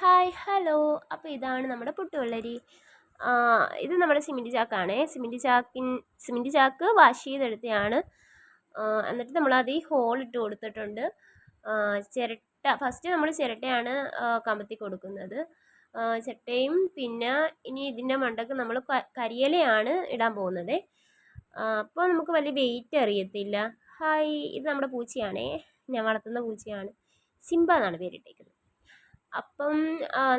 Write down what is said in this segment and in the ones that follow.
Hi hello. അപ്പോൾ ഇതാണ് നമ്മുടെ പുട്ടുവെള്ളരി. ഇത് നമ്മുടെ സിമെന്റ് ചാക്കാണ്. സിമെന്റ് ചാക്കിൻ സിമെന്റ് ചാക്ക് വാഷ് ചെയ്തെടുത്തതാണ് എന്നിട്ട് നമ്മൾ അത് ഈ ഹോൾ ഇട്ട് കൊടുത്തിട്ടുണ്ട്. ചിരട്ട ഫസ്റ്റ് നമ്മൾ ചിരട്ടയാണ് കമ്പത്തി കൊടുക്കുന്നത്. ചിരട്ടയും പിന്നെ ഇനി ഇതിന്റെ മണ്ടക്ക് നമ്മൾ കരിയിലയാണ് ഇടാൻ പോകുന്നത്. അപ്പോൾ നമുക്ക് വലിയ വെയിറ്റ് അറിയത്തില്ല. ഹായ് ഇത് നമ്മുടെ പൂച്ചയാണേ. ഞാൻ വളർത്തുന്ന പൂച്ചയാണ്. സിംബ എന്നാണ് പേരിട്ടേക്കുന്നത്. അപ്പം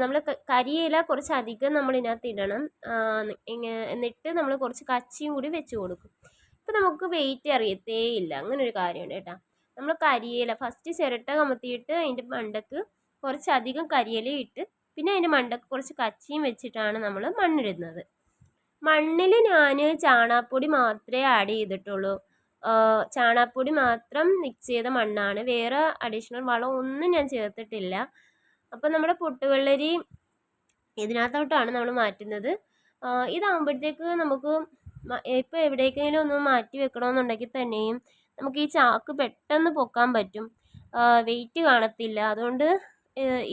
നമ്മൾ കരിയില കുറച്ച് അധികം നമ്മൾ ഇതിനകത്ത് ഇടണം എന്നിട്ട് നമ്മൾ കുറച്ച് കച്ചിയും കൂടി വെച്ച് കൊടുക്കും. ഇപ്പം നമുക്ക് വെയിറ്റ് അറിയത്തേ ഇല്ല. അങ്ങനെ ഒരു കാര്യമുണ്ട് കേട്ടോ. നമ്മൾ കരിയില ഫസ്റ്റ് ചിരട്ട കമത്തിയിട്ട് അതിന്റെ മണ്ടക്ക് കുറച്ചധികം കരിയില ഇട്ട് പിന്നെ അതിന്റെ മണ്ടക്ക് കുറച്ച് കച്ചിയും വെച്ചിട്ടാണ് നമ്മൾ മണ്ണിടുന്നത്. മണ്ണിൽ ഞാൻ ചാണാപ്പൊടി മാത്രമേ ആഡ് ചെയ്തിട്ടുള്ളൂ. ചാണാപ്പൊടി മാത്രം മിക്സ് ചെയ്ത മണ്ണാണ്. വേറെ അഡീഷണൽ വളം ഒന്നും ഞാൻ ചേർത്തിട്ടില്ല. അപ്പം നമ്മുടെ പൊട്ടുവെള്ളരി ഇതിനകത്തോട്ടാണ് നമ്മൾ മാറ്റുന്നത്. ഇതാകുമ്പോഴത്തേക്ക് നമുക്ക് ഇപ്പോൾ എവിടേക്കെങ്കിലും ഒന്ന് മാറ്റി വെക്കണമെന്നുണ്ടെങ്കിൽ തന്നെയും നമുക്ക് ഈ ചാക്ക് പെട്ടെന്ന് പൊക്കാൻ പറ്റും. വെയിറ്റ് കാണത്തില്ല. അതുകൊണ്ട്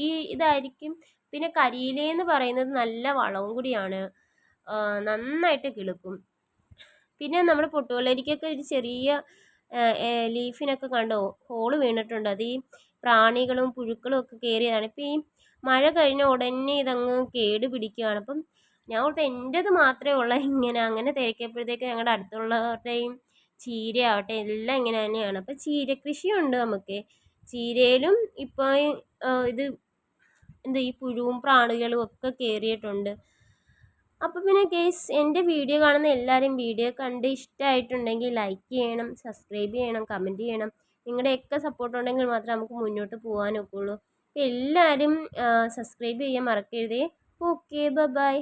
ഈ ഇതായിരിക്കും. പിന്നെ കരിയിലയെന്ന് പറയുന്നത് നല്ല വളവും കൂടിയാണ്. നന്നായിട്ട് കിളുക്കും. പിന്നെ നമ്മുടെ പൊട്ടുവെള്ളരിക്കൊക്കെ ഒരു ചെറിയ ലീഫിനൊക്കെ കണ്ടോ? ഹോൾ വീണിട്ടുണ്ട്. അത് ഈ പ്രാണികളും പുഴുക്കളും ഒക്കെ കയറിയതാണ് ഇപ്പം ഈ മഴ കഴിഞ്ഞ ഉടനെ ഇതങ്ങ് കേട് പിടിക്കുകയാണ്. അപ്പം ഞാൻ ഓർത്ത് എന്റേത് മാത്രമേ ഉള്ളൂ. ഇങ്ങനെ അങ്ങനെ തിരക്കിയപ്പോഴത്തേക്ക് ഞങ്ങളുടെ അടുത്തുള്ളവരുടെയും ചീരയാവട്ടെ എല്ലാം ഇങ്ങനെ തന്നെയാണ്. അപ്പം ചീര കൃഷിയുണ്ട് നമുക്ക്. ചീരയിലും ഇപ്പോൾ ഇത് എന്താ ഈ പുഴുവും പ്രാണികളും ഒക്കെ കയറിയിട്ടുണ്ട് അപ്പോൾ പിന്നെ കേസ് എന്റെ വീഡിയോ കാണുന്ന എല്ലാവരും വീഡിയോ കണ്ട് ഇഷ്ടമായിട്ടുണ്ടെങ്കിൽ ലൈക്ക് ചെയ്യണം സബ്സ്ക്രൈബ് ചെയ്യണം കമന്റ് ചെയ്യണം. നിങ്ങളുടെയൊക്കെ സപ്പോർട്ട് ഉണ്ടെങ്കിൽ മാത്രമേ നമുക്ക് മുന്നോട്ട് പോകാനൊക്കുള്ളൂ അപ്പോൾ എല്ലാവരും സബ്സ്ക്രൈബ് ചെയ്യാൻ മറക്കരുതേ. Okay bye